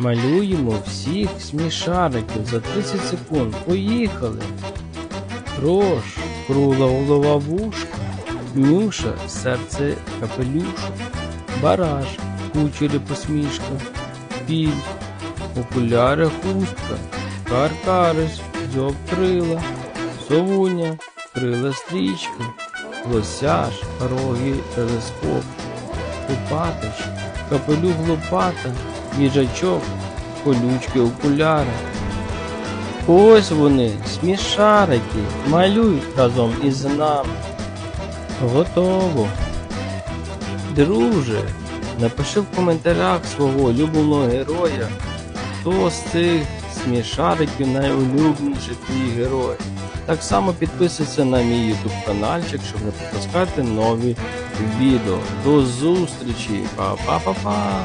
Малюємо всіх смішариків за 30 секунд. Поїхали. Рош, кругла голова вушка, Нюша, серце капелюша, Бараш, кучері посмішка, Піль, окуляри хустка, Каркариш, дзьоб крила, Совуня, крила стрічка, Лосяш, роги телескоп, Купатиш, капелюх лопата, їжачок, колючки окуляри. Ось вони, смішарики, малюй разом із нами. Готово. Друже, напиши в коментарях свого улюбленого героя, хто з цих смішариків найулюбленіший твій герой. Так само підписуйся на мій YouTube каналчик, щоб не пропускати нові відео. До зустрічі! Па-па-па-па!